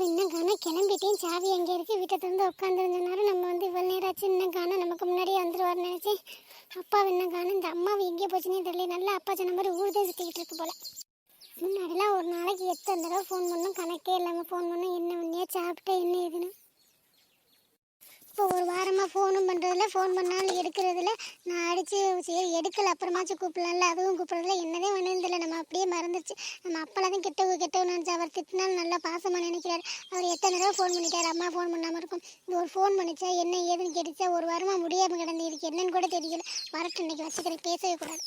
இன்னும் காணோம். கிளம்பிட்டேன். சாவி அங்கே இருக்கு. வீட்டை திறந்து உட்காந்துருந்தனால நம்ம வந்து இவ்வளோ நேரம் ஆச்சு. இன்னும் காணோம். நமக்கு முன்னாடியே வந்துருவார்னு நினச்சேன். அப்பா இன்னும் காணோம். இந்த அம்மாவை எங்கே போச்சுன்னே தெரியல. நல்லா அப்பா சொன்ன மாதிரி ஊர் தான் சுற்றிக்கிட்டு இருக்கு போல. முன்னாடிலாம் ஒரு நாளைக்கு எத்தனை தடவை ஃபோன் பண்ணோம். கணக்கே இல்லாமல் ஃபோன் பண்ணோம். என்ன பண்ணியா சாப்பிட்டேன் என்ன எதுன்னு ஃபோன் பண்ணுறதில்ல ஃபோன் பண்ணாலும் எடுக்கிறதில்ல நான் அடித்து சரி எடுக்கல அப்புறமாச்சும் கூப்பிடலாம்ல அதுவும் கூப்பிட்றதில்ல என்னதே வேணுதில்ல நம்ம அப்படியே மறந்துச்சு நம்ம அப்பெல்லாம் தான் கெட்டவங்க கெட்டவங்க நினச்சி அவர் திட்டினாலும் நல்லா பாசமாக நினைக்கிறார். அவர் எத்தனை தடவை ஃபோன் பண்ணிட்டார் அம்மா ஃபோன் பண்ணாமல் இருக்கும். இது ஒரு ஃபோன் பண்ணிச்சா என்ன ஏதுன்னு கேட்டுச்சா ஒரு வாரமாக முடியாமல் கிடந்து இருக்கு. என்னன்னு கூட தெரியல. வரட்டு இன்னைக்கு வச்சுக்கிறேன் பேசவே கூடாது.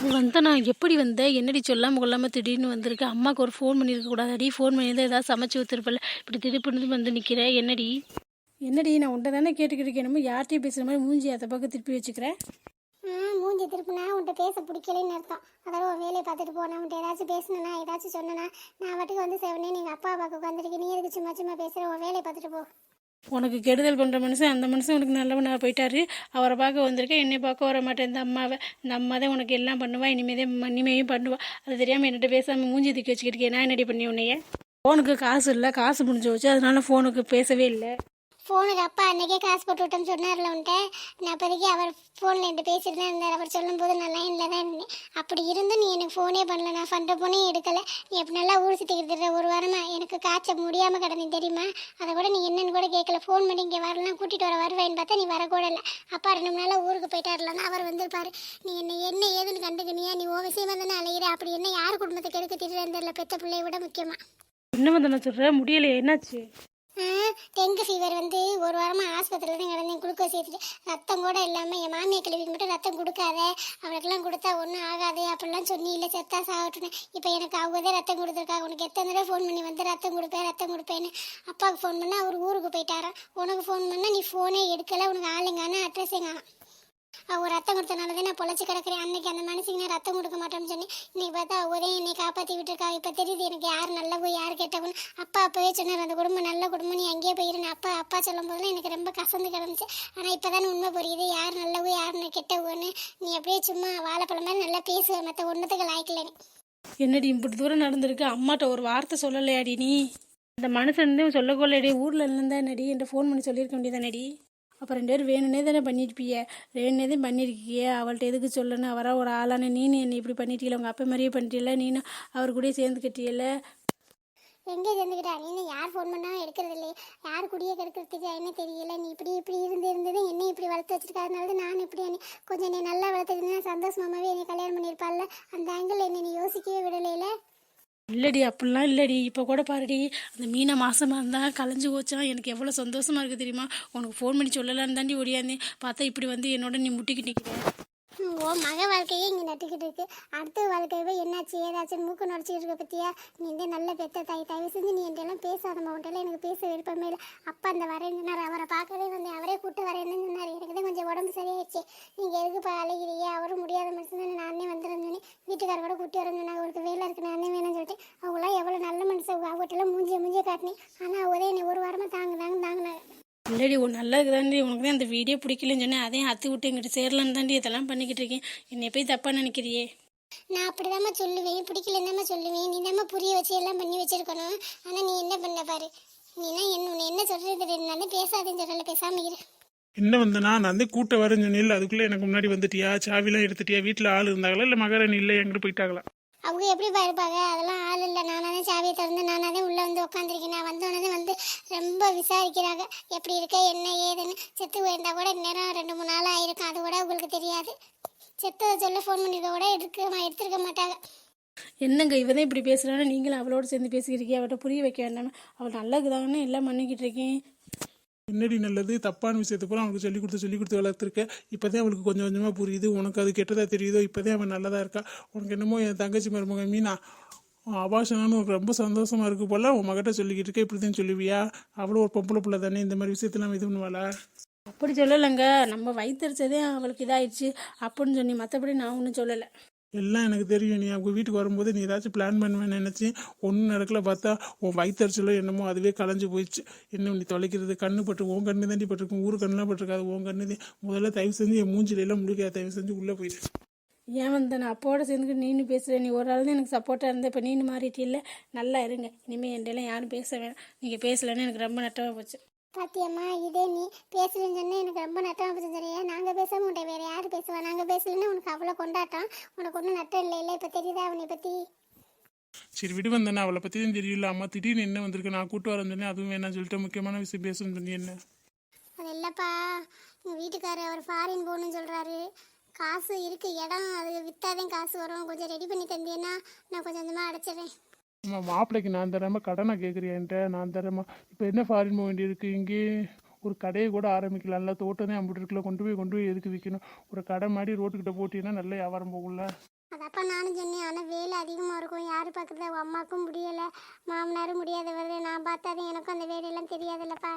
நீ வந்த நான் எப்படி வந்த என்னடி சொல்லாமல் கொள்ளாமல் திடீர்னு வந்திருக்கு? அம்மாவுக்கு ஒரு ஃபோன் பண்ணியிருக்க கூடாதாடி. ஃபோன் பண்ணியிருந்தா ஏதாவது சமைச்சு ஊற்றிருப்பல இப்படி திடுப்புன்னு வந்து நிற்கிறேன் என்னடி? என்னடி நான் உன்ட்ட தானே கேட்டுக்கிட்டு இருக்கேன். என்னமோ யார்கிட்டயும் பேசுகிற மாதிரி மூஞ்சி அதை பக்கம் திருப்பி வச்சுக்கிறேன். மூஞ்சி திருப்பினா உன்கிட்ட பேச பிடிக்கலைன்னு அர்த்தம். அதோட உன் வேலையை பார்த்துட்டு போனா உன்கிட்ட ஏதாச்சும் பேசணுனா ஏதாச்சும் சொன்னனா நான் வாட்டுக்கு வந்து செவனே நீங்கள் அப்பா பார்க்க உட்காந்துருக்கு நீ எதுக்கு சும்மா சும்மா பேசுகிற உன் வேலையை பார்த்துட்டு போ. உனக்கு கெடுதல் பண்ணுற மனுஷன் அந்த மனுஷன் உனக்கு நல்லவனாக போயிட்டாரு. அவரை பார்க்க வந்திருக்கேன் என்னை பார்க்க வர மாட்டேன். இந்த அம்மாவை இந்த அம்மா தான் உனக்கு எல்லாம் பண்ணுவா. இனிமேதே இனிமேயும் பண்ணுவா. அது தெரியாமல் என்னட்ட பேசாமல் மூஞ்சி தூக்கி வச்சுக்கிட்டு நான் என்னடி பண்ணி உன்னைய? ஃபோனுக்கு காசு இல்லை காசு முடிஞ்சு வச்சு அதனால ஃபோனுக்கு பேசவே இல்லை. ஃபோனுக்கு அப்பா அன்னைக்கே காசு போட்டு விட்டோம்னு சொன்னார்ல உன்ட்ட நான் அப்போதைக்கு அவர் ஃபோனில் என்கிட்ட பேசிட்டு தான் இருந்தார். அவர் சொல்லும்போது நான் லைனில் தான் இருந்தேன். அப்படி இருந்தும் நீ எனக்கு ஃபோனே பண்ணல. நான் ஃபண்ட ஃபோனே எடுக்கலை. நீ எப்படி நல்லா ஊர் சுற்றிக்கிட்டு ஒரு வாரமாக எனக்கு காய்ச்ச முடியாமல் கிடந்தேன் தெரியுமா? அதை கூட நீ என்னன்னு கூட கேட்கல. ஃபோன் பண்ணி இங்கே வரலாம் கூட்டிகிட்டு வர வருவேன்னு பார்த்தா நீ வரக்கூட இல்லை. அப்பா ரெண்டு மூணு நாளாக ஊருக்கு போயிட்டார்லன்னா அவர் வந்திருப்பார். நீ என்ன என்ன ஏதுன்னு கண்டுக்கணியா நீ ஓ விஷயமாக தானே அலையிற? அப்படி என்ன யார் குடும்பத்துக்கு எடுக்க திட்டு தெரியல. பெத்த பிள்ளைய விட முக்கியமாக என்ன வந்து நான் சொல்கிறேன் முடியலையே. என்னாச்சு? டெங்கு ஃபீவர் வந்து ஒரு வாரமாக ஆஸ்பத்திரியில் தான் கிடந்தேன். குளுக்கோஸ் ஏற்றிட்டு ரத்தம் கூட இல்லாமல் என் மாமியை கிழவிக்கு மட்டும் ரத்தம் கொடுக்காத. அவளுக்கெல்லாம் கொடுத்தா ஒன்றும் ஆகாது. அப்படிலாம் சொன்னி இல்லை செத்தா சாகட்டுன்னு இப்போ எனக்கு அவங்க தான் ரத்தம் கொடுத்துருக்காங்க உனக்கு எத்தனை தடவை ஃபோன் பண்ணி வந்து ரத்தம் கொடுப்பேன் ரத்தம் கொடுப்பேன்னு. அப்பாவுக்கு ஃபோன் பண்ணால் அவர் ஊருக்கு போயிட்டாரான் உனக்கு ஃபோன் பண்ணால் நீ ஃபோனே எடுக்கலை. உனக்கு ஆளுங்கான அட்ரஸ் காணும். அவ ரத்தம் கொடுத்தனால தான் நான் பொழைச்சி கிடக்குறேன். அன்னைக்கு அந்த மனுஷங்க நான் ரத்தம் கொடுக்க மாட்டேன்னு சொன்னி இன்னைக்கு பார்த்தா ஒரே என்னை காப்பாற்றி விட்டுருக்கா. இப்போ தெரியுது எனக்கு யார் நல்லவோ யார் கேட்டவன்னு அப்பா அப்போவே சொன்னார் அந்த குடும்பம் நல்ல குடும்பம் நீ அங்கேயே போயிருந்தேன் அப்பா அப்பா சொல்லும் போதெல்லாம் எனக்கு ரொம்ப கசந்து கிடந்துச்சு. ஆனால் இப்போ உண்மை புரியுது. யார் நல்லவோ யார் கெட்டவோன்னு நீ அப்படியே சும்மா வாழைப்பழம் மாதிரி நல்லா பேசுவ. மற்ற ஒன்றத்துக்கு லாய்க்கல என்னடி இப்படி தூரம் நடந்திருக்கு? அம்மாட்ட ஒரு வார்த்தை சொல்லலையாடி நீ? இந்த மனுஷன் வந்து சொல்லக்கொள்ளடி ஊரில் இருந்தா நடி என்கிட்ட ஃபோன் பண்ணி சொல்லியிருக்க வேண்டியதானடி? அப்போ ரெண்டு பேரும் வேணுனே தானே பண்ணியிருப்பிய வேணுனே தான் பண்ணியிருக்கிய அவள்கிட்ட எதுக்கு சொல்லணும்? அவரா ஒரு ஆளான. நீனு என்னை இப்படி பண்ணிட்டீல? உங்கள் அப்பா மாதிரியே பண்ணிட்டீல? நீனும் அவர் கூடயே சேர்ந்துக்கிட்டியல எங்கே சேர்ந்துக்கிட்டா? நீ யார் ஃபோன் பண்ணாலும் எடுக்கிறது இல்லை யார் குடியே கெடுக்கிறதுக்கு என்ன தெரியல? நீ இப்படி இப்படி இருந்து இருந்தது என்னை இப்படி வளர்த்து வச்சிருக்காதனால தான் நான் இப்படி என்னை கொஞ்சம் என்னை நல்லா வளர்த்துருந்தேன் சந்தோஷமாவே என்னை கல்யாணம் பண்ணியிருப்பாள்ல? அந்த ஆங்கிள் என்னை நீ யோசிக்கவே விடலையில? இல்லடி அப்படிலாம் இல்லடி. இப்போ கூட பாருடி அந்த மீனை மாசமாக இருந்தால் கலைஞ்சு போச்சான் எனக்கு எவ்வளோ சந்தோஷமா இருக்குது தெரியுமா? உனக்கு ஃபோன் பண்ணி சொல்லலான்னு தாண்டி ஓடியாந்தேன். பார்த்தா இப்படி வந்து என்னோட நீ முட்டிக்கிட்டு நிற்கிறேன் ஓ மக வாழ்க்கையே இங்கே நட்டுக்கிட்டு இருக்கு. அடுத்த வாழ்க்கையவே என்னாச்சு? ஏதாச்சும் மூக்கு நடிச்சிட்டு இருக்க பத்தியா? நீ இந்த நல்ல பெத்த தாய் தயவு செஞ்சு நீ என்கிட்ட பேசாதம்மா. உன்ட்டெல்லாம் எனக்கு பேச விருப்பமே இல்லை. அப்பா அந்த வரேன்னு சொன்னார். அவரை பார்க்கவே வந்து அவரே கூட்டு வரேன்னு சொன்னார். எனக்கு தான் கொஞ்சம் உடம்பு சரியாயிடுச்சு. நீங்கள் எதுக்கு அழைகிறீங்க? அவரும் முடியாத மனுஷன் நானே வந்துருந்தேன் சொன்னேன். வீட்டுக்கார கூட கூட்டி வரேன் சொன்னாங்க. அவருக்கு வேலை இருக்கு. நானே வேணும்னு சொல்லிட்டு. அவங்களாம் எவ்வளோ நல்ல மனுஷன். அவங்ககிட்டலாம் மூஞ்சிய மூஞ்சிய காட்டினேன். ஆனால் ஒரே என்னை ஒரு வாரமாக தாங்க தாங்க தாங்கினாங்க இல்லடி உன் நல்லதுக்கு தாண்டி உனக்கு தான் அந்த வீடியோ பிடிக்கலன்னு சொன்னேன். அதையும் அத்து விட்டு எங்கிட்ட சேரலான்னு தாண்டி இதெல்லாம் பண்ணிக்கிட்டு இருக்கேன். என்னை போய் தப்பாக நினைக்கிறியே? நான் அப்படிதாம்மா சொல்லுவேன். பிடிக்கலந்தாம்மா சொல்லுவேன். நீ தாம்மா புரிய வச்சு எல்லாம் பண்ணி வச்சிருக்கணும். ஆனால் நீ என்ன பண்ண பாரு? நீனா என்ன உன்னை என்ன சொல்றது தெரியும் நான் பேசாதேன்னு சொல்லல. பேசாம இரு. என்ன வந்தனா? நான் வந்து கூட்ட வரேன்னு சொன்னேன் அதுக்குள்ளே எனக்கு முன்னாடி வந்துட்டியா? சாவிலாம் எடுத்துட்டியா? வீட்டில் ஆள் இருந்தாங்களா? இல்லை மகாராணி இல்லை எங்கிட்ட போயிட்டாங்களா? அவங்க எப்படி இருப்பாங்க? அதெல்லாம் ஆள் இல்லை. நானாக தான் சாவியை திறந்து நானாக தான் உள்ளே வந்து உட்காந்துருக்கேன் நான் வந்தோடனே வந்து ரொம்ப விசாரிக்கிறாங்க. எப்படி இருக்க? என்ன? ஏதுன்னு செத்து போயிருந்தா கூட நேரம் ரெண்டு மூணு நாள் ஆயிருக்கும். அது கூட உங்களுக்கு தெரியாது. செத்ததை சொல்ல ஃபோன் பண்ணியிருக்க கூட எடுக்க எடுத்திருக்க மாட்டாங்க. என்னங்க இவதான் இப்படி பேசுகிறான்னு நீங்களும் அவளோட சேர்ந்து பேசிக்கிறீங்க அவட்ட புரிய வைக்க வேண்டாம் அவள் நல்லதுதானே எல்லாம் பண்ணிக்கிட்டு இருக்கேன். என்னடி நல்லது தப்பான விஷயத்தை பூரா அவனுக்கு சொல்லி கொடுத்து சொல்லி கொடுத்து வளர்த்துருக்க. இப்போதான் அவளுக்கு கொஞ்சம் கொஞ்சமாக புரியுது. உனக்கு அது கெட்டதா தெரியுதோ? இப்போதான் அவன் நல்லதாக இருக்கா? உனக்கு என்னமோ என் தங்கச்சி மருமக மீனா அபாஷனான்னு உனக்கு ரொம்ப சந்தோஷமாக இருக்கு போல. உன் மகிட்ட சொல்லிக்கிட்டு இருக்க இப்படி தான் சொல்லுவியா? அவளும் ஒரு பொம்பளை பிள்ளை தானே இந்த மாதிரி விஷயத்தெல்லாம் இது பண்ணுவாளா? அப்படி சொல்லலைங்க. நம்ம வயிற்றுச்சதே அவளுக்கு இதாயிடுச்சு. அப்படின்னு சொன்னி மற்றபடி நான் ஒன்றும் சொல்லலை. எல்லாம் எனக்கு தெரியும். நீ அவங்க வீட்டுக்கு வரும்போது நீ ஏதாச்சும் பிளான் பண்ணுவேன்னு நினச்சி ஒன்றும் நடக்கல பார்த்தா உன் வயிற்றுச்சலோ என்னமோ அதுவே கலைஞ்சு போயிடுச்சு. என்ன நீ தொலைக்கிறது கண்ணு பட்டு உன் கண்ணு தாண்டி பட்டிருக்கும். ஊர் கண்ணுலாம் பட்டிருக்காது உன் கண்ணு தான். முதல்ல தயவு செஞ்சு என் மூஞ்சில எல்லாம் முடிக்காது தயவு செஞ்சு உள்ளே போயிடு ஏன் வந்த நான் அப்போட சேர்ந்து நீனு பேசுகிற நீ ஒரு ஆள் தான் எனக்கு சப்போர்ட்டாக இருந்த இப்போ நீனு மாறிட்டில்ல நல்லா இருங்க. இனிமேல் என்கிட்டலாம் யாரும் பேச வேணாம். நீங்கள் பேசலைன்னு எனக்கு ரொம்ப நட்டமாக போச்சு. பாத்தியம்மா இதே நீ பேசலன்னு சொன்னா எனக்கு ரொம்ப நட்டமாக போச்சு சரியா? நாங்கள் பேசாம உன்ட்ட வேற யார் பேசுவா? நாங்கள் பேசலன்னா உனக்கு அவ்வளோ கொண்டாட்டம். உனக்கு ஒன்றும் நட்டம் இல்லை இல்லை இப்போ தெரியுதா அவனை பற்றி சரி விடு வந்தேன்னா அவளை பற்றி தான் தெரியல அம்மா திடீர்னு என்ன வந்திருக்கு? நான் கூட்டு வரேன் சொன்னேன் அதுவும் வேணாம் சொல்லிட்டு முக்கியமான விஷயம் பேசணும்னு சொன்னி என்ன? அது இல்லைப்பா. எங்கள் வீட்டுக்காரர் அவர் ஃபாரின் போகணும்னு சொல்கிறாரு காசு இருக்கு இடம் அது விற்றாதான் காசு வரும். கொஞ்சம் ரெடி பண்ணி தந்தீங்கன்னா நான் கொஞ்சம் கொஞ்சமாக அடைச்சிடுறேன். அம்மா மாப்பிள்ளைக்கு நான் தரேமா கடனை கேட்குறியான்ட்ட நான் தரமா. இப்போ என்ன ஃபாரின் போக வேண்டியிருக்கு இங்கே ஒரு கடையை கூட ஆரம்பிக்கலாம்ல தோட்டமே அம்பிட்டு இருக்குல்ல கொண்டு போய் கொண்டு போய் எதுக்கு விற்கணும் ஒரு கடை மாதிரி ரோட்டுக்கிட்ட போட்டீங்கன்னா நல்ல வியாபாரம் போகும்ல. அதப்பா நானும் சொன்னேன். ஆனால் வேலை அதிகமாக இருக்கும். யார் பார்க்குறது அவள் அம்மாவுக்கும் முடியலை. மாமனாரும் முடியாத வருது நான் பார்த்தாதான் எனக்கும் அந்த வேலையெல்லாம் தெரியாதுல்லப்பா.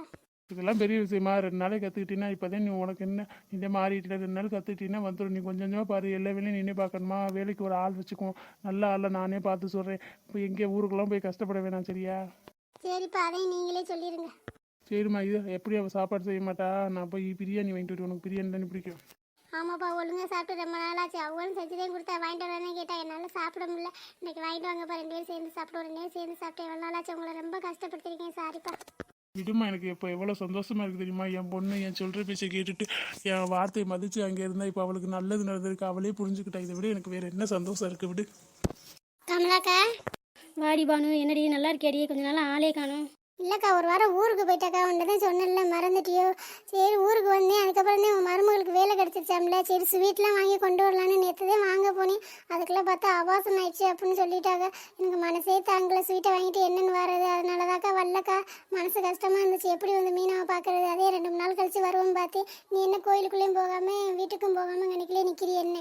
இதெல்லாம் பெரிய விஷயமா? ரெண்டு நாளைக்கு கற்றுக்கிட்டீங்கன்னா இப்போதான் நீ உனக்கு என்ன? இந்த மாறிட்டுல ரெண்டு நாள் கற்றுக்கிட்டீங்கன்னா வந்துடும் நீ கொஞ்சம் கொஞ்சமாக பாரு எல்லா வேலையும் நீனே பார்க்கணுமா வேலைக்கு ஒரு ஆள் வச்சுக்குவோம். நல்ல ஆளை நானே பார்த்து சொல்கிறேன் இப்போ எங்கே ஊருக்கெல்லாம் போய் கஷ்டப்பட வேணாம் சரியா? சரிப்பா அதையும் நீங்களே சொல்லிடுங்க சரிம்மா இது எப்படி அவள் சாப்பாடு செய்ய மாட்டா? நான் போய் பிரியாணி வாங்கிட்டு வருவேன். உனக்கு பிரியாணி தானே பிடிக்கும். ஆமாப்பா ஒழுங்கா சாப்பிட்டு ரொம்ப நாள் ஆச்சு அவங்களும் செஞ்சுதான் கொடுத்தா வாங்கிட்டு வரேன்னு கேட்டா என்னால் சாப்பிட முடியல. இன்னைக்கு வாங்கிட்டு வாங்கப்பா ரெண்டு பேரும் சேர்ந்து சாப்பிட ரெண்டு பேரும் சேர்ந்து சாப்பிட்டேன் எவ்வளோ நாள் ஆச்சு உங்களை ரொம்ப கஷ்டப்படுத்திருக்கேன். சாரிப்பா விடுமா எனக்கு இப்போ எவ்வளோ சந்தோஷமா இருக்கு தெரியுமா? என் பொண்ணு என் சொல்கிற பேச்சை கேட்டுட்டு என் வார்த்தையை மதித்து அங்கே இருந்தால் இப்போ அவளுக்கு நல்லது நடந்திருக்கு. அவளே புரிஞ்சுக்கிட்டா. இதை விட எனக்கு வேறு என்ன சந்தோஷம் இருக்குது விடு. கமலாக்கா வாடி பானு என்னடி நல்லா இருக்கேடி கொஞ்ச நாள் ஆளே காணும். இல்லைக்கா ஒரு வாரம் ஊருக்கு போயிட்டாக்கா உன்ட்ட தான் சொன்னேன்ல மறந்துட்டியோ? சரி ஊருக்கு வந்தேன். அதுக்கப்புறம் தான் உன் மருமகளுக்கு வேலை கிடச்சிருச்சாம்ல. சரி ஸ்வீட்லாம் வாங்கி கொண்டு வரலான்னு நேற்று தான் வாங்க போனேன். அதுக்குள்ளே பார்த்தா அபாசம் ஆயிடுச்சு அப்படின்னு சொல்லிட்டாங்க. எனக்கு மனசே தாங்கல ஸ்வீட்டை வாங்கிட்டு என்னென்னு வர்றது. அதனால தாக்கா வரலக்கா. மனசு கஷ்டமாக இருந்துச்சு. எப்படி வந்து மீனாவை பார்க்கறது? அதே ரெண்டு மூணு நாள் கழிச்சு வருவோம் பார்த்து நீ என்ன கோயிலுக்குள்ளேயும் போகாமல் வீட்டுக்கும் போகாமல் கணக்கிலே நிற்கிறீ என்ன?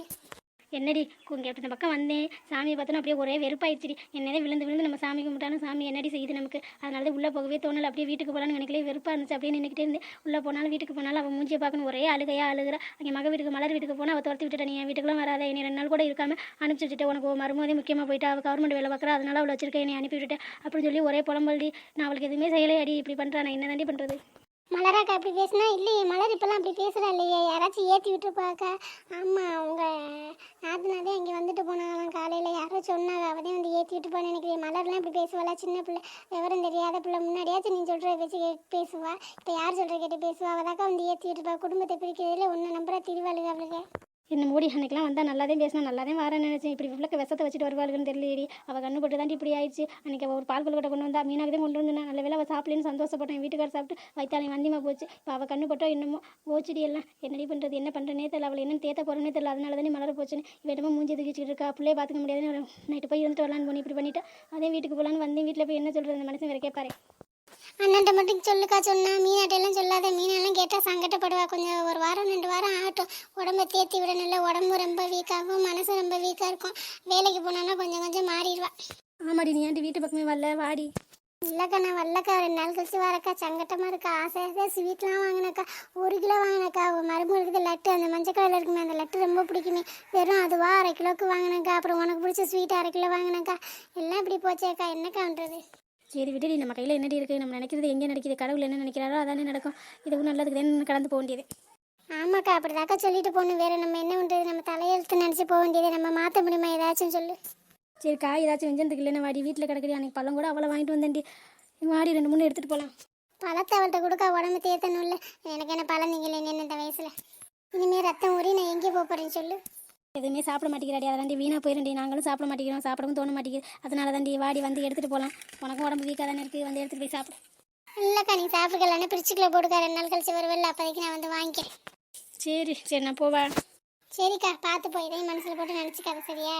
என்னடி இங்கே இந்த பக்கம் வந்தேன் சாமியை பார்த்தோன்னா அப்படியே ஒரே வெறுப்பாயிடுச்சு என்னதே விழுந்து விழுந்து நம்ம சாமி கும்பிட்டாலும் சாமி என்னடி செய்யுது நமக்கு? அதனால தான் உள்ளே போகவே தோணலை. அப்படியே வீட்டுக்கு போகலான்னு நினைக்கலே வெறுப்பாக இருந்துச்சு. அப்படியே நின்றுக்கிட்டே இருந்து உள்ளே போனாலும் வீட்டுக்கு போனாலும் அவன் மூஞ்சியை பார்க்கணும். ஒரே அழுகையாக அழுகிறா. அங்கே மக வீட்டுக்கு மலர் வீட்டுக்கு போனால் அவள் துரத்தி விட்டுட்டா நீ என் வீட்டுக்குலாம் வராத. என்னை ரெண்டு நாள் கூட இருக்காமல் அனுப்பிச்சி விட்டுட்டு உனக்கு உன் மருமதே முக்கியமாக போயிட்டு. அவள் கவர்மெண்ட் வேலை பார்க்குறா. அதனால அவளை வச்சிருக்கேன். என்னை அனுப்பி விட்டுட்டேன். அப்படின்னு சொல்லி ஒரே புலம்பல்டி. நான் அவளுக்கு எதுவுமே செய்யலை அடி இப்படி பண்ணுறா நான் என்ன தாண்டி பண்ணுறது மலராக்கா அப்படி பேசுனா? இல்லையே மலர் இப்போல்லாம் அப்படி பேசுகிறா இல்லையே. யாராச்சும் ஏற்றி விட்டுருப்பாக்கா? ஆமாம் உங்கள் நாத்தனாதே இங்கே வந்துட்டு போனாங்களாம் காலையில். யாரோ சொன்னாங்க அவதே வந்து ஏற்றி விட்டு நினைக்கிறேன் மலர்லாம் இப்படி பேசுவாளா? சின்ன பிள்ளை விவரம் தெரியாத பிள்ளை. முன்னாடியாச்சும் நீ சொல்கிற பேச்சு கேட்டு பேசுவா. இப்போ யார் சொல்கிற கேட்டு பேசுவா? அவதாக்கா வந்து ஏற்றி விட்டுருப்பா. குடும்பத்தை பிரிக்கிறதுல ஒன்று நம்புறா திருவாளுக அவளுக்கு என்ன மூடி அன்னைக்கெலாம் வந்தால் நல்லா தான் பேசினா நல்லா தான் வரேன் நினச்சேன். இப்படி இவ்வளோ விஷத்தை வச்சுட்டு வருவாளுன்னு தெரியலையடி அவள் கண்ணு போட்டு தான் இப்படி ஆயிடுச்சு. அன்றைக்கி அவள் ஒரு பால் கொழுக்கட்டை கொண்டு வந்தா மீனாக தான் கொண்டு வந்தேன். நல்ல வேலை அவள் சாப்பிடலன்னு சந்தோஷப்பட்டேன். வீட்டுக்கார சாப்பிட்டு வைத்தாலையும் வந்தியமாக போச்சு. இப்போ அவள் கண்ணு போட்டோ என்னமோ போச்சுடி எல்லாம். என்னடி பண்ணுறது என்ன பண்ணுறனே தெரியல. அவள் என்ன தேத்த போகிறேனே தெரியல. அதனால தானே மலர போச்சுன்னு. இவ என்னமோ மூஞ்சி தூக்கிட்டு இருக்கா. பிள்ளைய பார்த்துக்க முடியாதுன்னு. நைட்டு போய் இருந்துட்டு வரலான்னு போனி இப்படி பண்ணிட்டு அதே வீட்டுக்கு போகலான்னு வந்தேன். வீட்டில் போய் என்ன சொல்கிறது அந்த மனுஷன் வேறு கேட்பாரு அண்ணன்ட்ட மட்டும் சொல்லுக்கா சொன்னா மீனாட்டையெல்லாம் சொல்லாத மீனெல்லாம் கேட்டால் சங்கடப்படுவா. கொஞ்சம் ஒரு வாரம் ரெண்டு வாரம் ஆகட்டும். உடம்ப தேத்தி விடணும்ல உடம்பு ரொம்ப வீக்காகும் மனசு ரொம்ப வீக்காக இருக்கும். வேலைக்கு போனான்னா கொஞ்சம் கொஞ்சம் மாறிடுவா. ஆமாடி நீ ஏன்டி வீட்டு பக்கமே வரல? வாடி. இல்லைக்கா நான் வரலக்கா. ரெண்டு நாள் கழிச்சு வரக்கா சங்கட்டமாக இருக்கா? ஆசை ஆசையாக ஸ்வீட்லாம் வாங்கினக்கா ஒரு கிலோ வாங்கினக்கா மருமகளுக்கு லட்டு. அந்த மஞ்சள் கலரில் இருக்குமே அந்த லட்டு ரொம்ப பிடிக்குமே. வெறும் அதுவா அரை கிலோவுக்கு வாங்கினக்கா அப்புறம் உனக்கு பிடிச்ச ஸ்வீட் அரை கிலோ வாங்கினக்கா எல்லாம் இப்படி போச்சேக்கா. என்னக்கா பண்ணுறது சரி விடுடி நம்ம கையில் என்னடி இருக்குது நம்ம நினைக்கிறது எங்கே நடக்குது? கடவுள் என்ன நினைக்கிறாரோ அதானே நடக்கும். இதுவும் நல்லதுக்கு தான் கடந்து போக வேண்டியது ஆமாக்கா அப்படிதாக்கா சொல்லிட்டு போகணும். வேற நம்ம என்ன பண்ணுறது நம்ம தலையெழுத்து நினச்சி போக வேண்டியது. நம்ம மாற்ற முடியுமா ஏதாச்சும் சொல்லு. சரி காய் ஏதாச்சும் வெஞ்சதுக்கு இல்லைன்னா வாடி வீட்டில் கிடக்குது அன்னைக்கு பழம் கூட அவ்வளோ வாங்கிட்டு வந்தேன்டி. வாடி ரெண்டு மூணு எடுத்துகிட்டு போகலாம் பழத்தை அவள்கிட்ட கொடுக்க உடம்பு தேத்தணும்ல. எனக்கு என்ன பழம் நீங்களே என்ன இந்த வயசில்? இனிமேல் ரத்தம் ஊறி நான் எங்கே போக போகிறேன்னு சொல்லு. எதுவுமே சாப்பிட மாட்டேங்கிறாடி. அதாண்டி வீணாக போயிருண்டி. நாங்களும் சாப்பிட மாட்டேங்கிறோம். சாப்பிடவும் தோண மாட்டேங்குது. அதனால தாண்டி வாடி வந்து எடுத்துகிட்டு போகலாம் உனக்கும் உடம்பு வீக்காக தானே இருக்குது வந்து எடுத்துகிட்டு போய் சாப்பிடு. இல்லைக்கா நீ சாப்பிட்டுக்கலான்னு பிரிச்சுக்குள்ள போடுக்கா ரெண்டு நாள் கழிச்சு வருவல்ல. அப்போதைக்கு நான் வந்து வாங்கிக்கிறேன். சரி சரி நான் போவேன் சரிக்கா பார்த்து போய் இதையும் மனசில் போட்டு நினச்சிக்காத சரியா?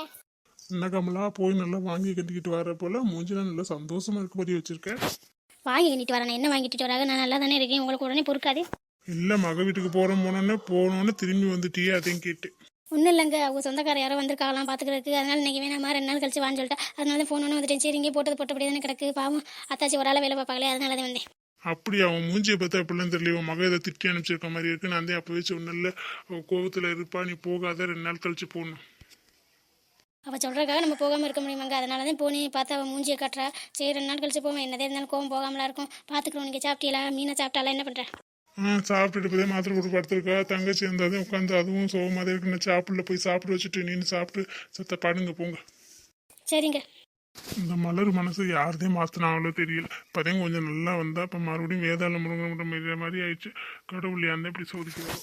என்ன கமலா போய் நல்லா வாங்கி கட்டிக்கிட்டு வர போல மூஞ்சிலாம் நல்லா சந்தோஷமா இருக்க மாதிரி வச்சிருக்க. வாங்கி கட்டிட்டு வரேன். நான் என்ன வாங்கிட்டு வராங்க நான் நல்லா தானே இருக்கேன். உங்களுக்கு உடனே பொறுக்காது. இல்லை மக வீட்டுக்கு போகிறோம் போனோன்னே போனோன்னே திரும்பி வந்துட்டியே அதையும் கேட்டு. ஒன்றும் இல்லைங்க. அவங்க சொந்தக்கார யாரோ வந்திருக்காங்களாம் பார்த்துக்கிறதுக்கு அதனால இன்னைக்கு வேணாமா ரெண்டு நாள் கழிச்சு வான்னு சொல்லிட்டு. அதனால தான் ஃபோன் ஒன்று வந்துட்டேன். சரி இங்கே போட்டது போட்டபடி தானே கிடக்கு. பாவம் அத்தாச்சி ஒரு ஆள் வேலை பார்ப்பாங்களே அதனால தான் வந்தேன். அப்படி அவன் மூஞ்சியை பார்த்து அப்படிலாம் தெரியல இவன் மக இதை திட்டி அனுப்பிச்சிருக்க மாதிரி இருக்கு. நான் தான் அப்பவே சொன்னல அவள் கோவத்தில் இருப்பா நீ போகாத ரெண்டு நாள் கழிச்சு போகணும் அவள் சொல்கிறக்காக நம்ம போகாமல் இருக்க முடியுமாங்க? அதனால தான் போனேன் பார்த்து அவள் மூஞ்சியை காட்டுறா. சரி ரெண்டு நாள் கழிச்சு போவேன். என்னதே இருந்தாலும் கோவம் போகாமலா இருக்கும். பார்த்துக்குறோம் நீங்கள் சாப்பிட்டீங்களா? மீனை சாப்பிட்டாலாம் என்ன பண்ணுறேன் ஆ சாப்பிட்டுட்டு இப்போதே மாத்திரை போட்டு படுத்திருக்கா. தங்கச்சி இருந்தாதே உட்காந்து அதுவும் சோகமாக இருக்கு நான் சாப்பிடல. போய் சாப்பிட வச்சுட்டு நீனு சாப்பிட்டு சத்த பாடுங்க போங்க. சரிங்க. இந்த மலர் மனசு யார்தையும் மாற்றினாங்களோ தெரியல. இப்போதையும் கொஞ்சம் நல்லா வந்தா இப்போ மறுபடியும் வேதாள முருங்கை மாதிரி ஆயிடுச்சு. கடவுள் அந்த இப்படி சோதிக்கிறோம்